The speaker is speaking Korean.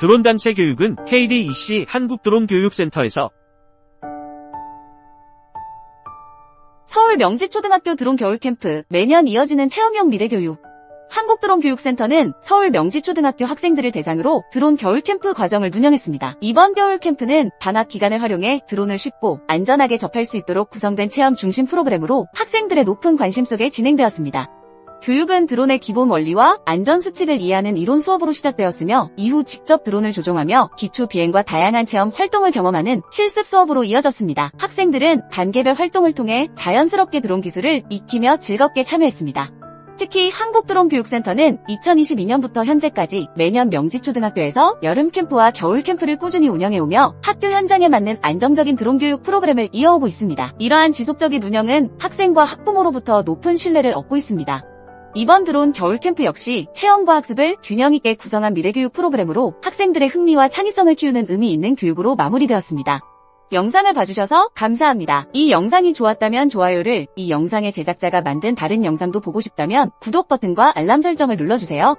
드론 단체 교육은 KDEC 한국드론교육센터에서 서울 명지초등학교 드론 겨울캠프 매년 이어지는 체험형 미래교육 한국드론교육센터는 서울 명지초등학교 학생들을 대상으로 드론 겨울캠프 과정을 운영했습니다. 이번 겨울캠프는 방학 기간을 활용해 드론을 쉽고 안전하게 접할 수 있도록 구성된 체험 중심 프로그램으로 학생들의 높은 관심 속에 진행되었습니다. 교육은 드론의 기본 원리와 안전 수칙을 이해하는 이론 수업으로 시작되었으며 이후 직접 드론을 조종하며 기초 비행과 다양한 체험 활동을 경험하는 실습 수업으로 이어졌습니다. 학생들은 단계별 활동을 통해 자연스럽게 드론 기술을 익히며 즐겁게 참여했습니다. 특히 한국드론교육센터는 2022년부터 현재까지 매년 명지초등학교에서 여름 캠프와 겨울 캠프를 꾸준히 운영해오며 학교 현장에 맞는 안정적인 드론 교육 프로그램을 이어오고 있습니다. 이러한 지속적인 운영은 학생과 학부모로부터 높은 신뢰를 얻고 있습니다. 이번 드론 겨울 캠프 역시 체험과 학습을 균형 있게 구성한 미래교육 프로그램으로 학생들의 흥미와 창의성을 키우는 의미 있는 교육으로 마무리되었습니다. 영상을 봐주셔서 감사합니다. 이 영상이 좋았다면 좋아요를, 이 영상의 제작자가 만든 다른 영상도 보고 싶다면 구독 버튼과 알람 설정을 눌러주세요.